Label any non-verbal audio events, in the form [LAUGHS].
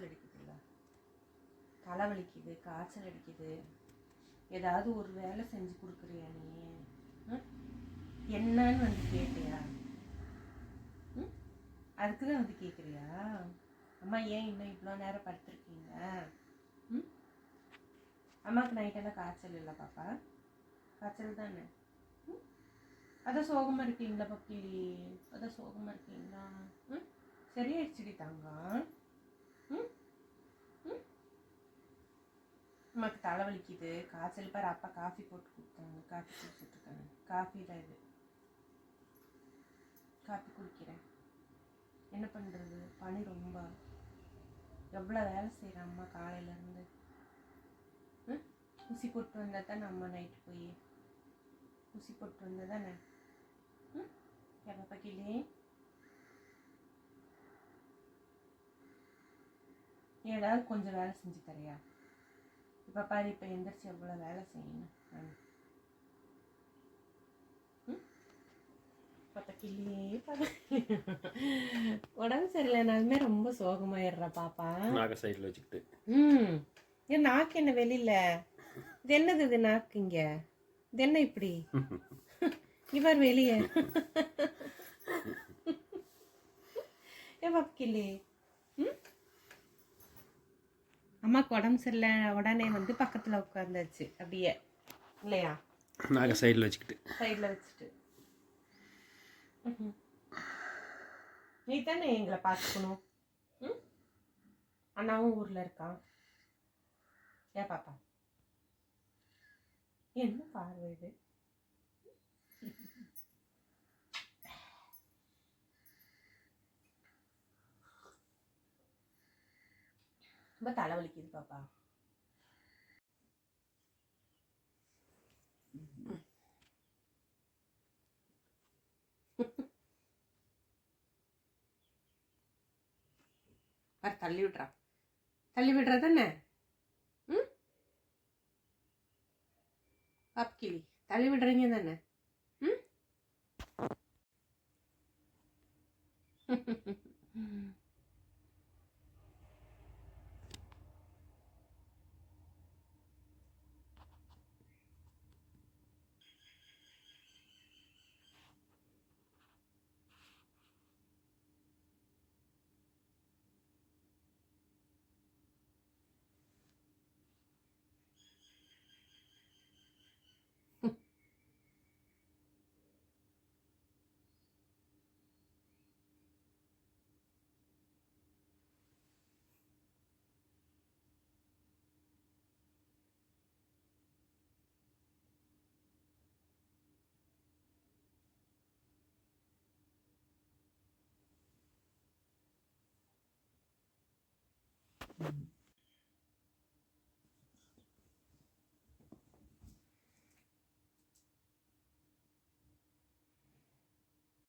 காய்ச்சல் அடிக்குதுல்ல? தலை வலிக்குது காய்ச்சல் அடிக்குது. ஏதாவது ஒரு வேலை செஞ்சு கொடுக்குறியா நீ? ம்? என்னன்னு வந்து கேட்டியா? ம்? அதுக்கு தான் வந்து கேட்குறியா அம்மா ஏன் இன்னும் இவ்வளோ நேரம் படுத்துருக்கீங்க? ம்? அம்மாவுக்கு நைட்டெல்லாம் காய்ச்சல் இல்லை பாப்பா? காய்ச்சல் தானே? ம்? அதான் சோகமாக இருக்கீங்களா பக்கிலி அதான் சோகமாக இருக்கீங்களா? ம்? சரியாயிடுச்சுடி தாங்க ம்? தலைவலிக்குது தலை வலிக்குது காய்ச்சல் பாரு அப்பா காஃபி போட்டு கொடுத்தாங்க காஃபி குடிச்சிட்ருக்காங்க. காஃபி தான் இது. காஃபி குடிக்கிறேன். என்ன பண்ணுறது பனி ரொம்ப. எவ்வளோ வேலை செய்கிறேன் அம்மா காலையிலேருந்து ம்? ஊசி போட்டு வந்தால் தானே அம்மா நைட்டு போய்? ஊசி போட்டு வந்தால் தானே? எப்போ பக்கிலே ஏதாவது கொஞ்சம் வேலை செஞ்சு தரியா? இப்போ பாரு இப்போ எந்திரிச்சு எவ்வளோ வேலை செய்யணும்? உடம்பு சரியில்லைனாலுமே ரொம்ப சோகமாயிடுறா பாப்பா. நாக சைடில் வச்சுக்கிட்டு. ம். ஏன் நாக்கு என்ன வெளியில? இது என்னது இது நாக்கு இங்க? இது என்ன இப்படி? இவர் வெளியே. [LAUGHS] ஏ பாப்பிக்கில்லே ம் அம்மாக்கு உடம்பு சரியில்லை உடனே வந்து பக்கத்தில் உட்காந்தாச்சு அப்படியே. இல்லையா? நாக சைடில் வச்சுக்கிட்டு. சைடில் வச்சுட்டு. நீ தானே எங்களை பார்த்துக்கணும். ம்? அண்ணாவும் ஊரில் இருக்கான் ஏன் பாப்பா? என்ன பார்வை இது? ரொம்ப தலைவலிக்குது பாப்பா பாரு தள்ளி விட்றா தள்ளி விடுறா தானே ம் பாப்கிளி தள்ளி விடுறீங்க தானே ம் ம்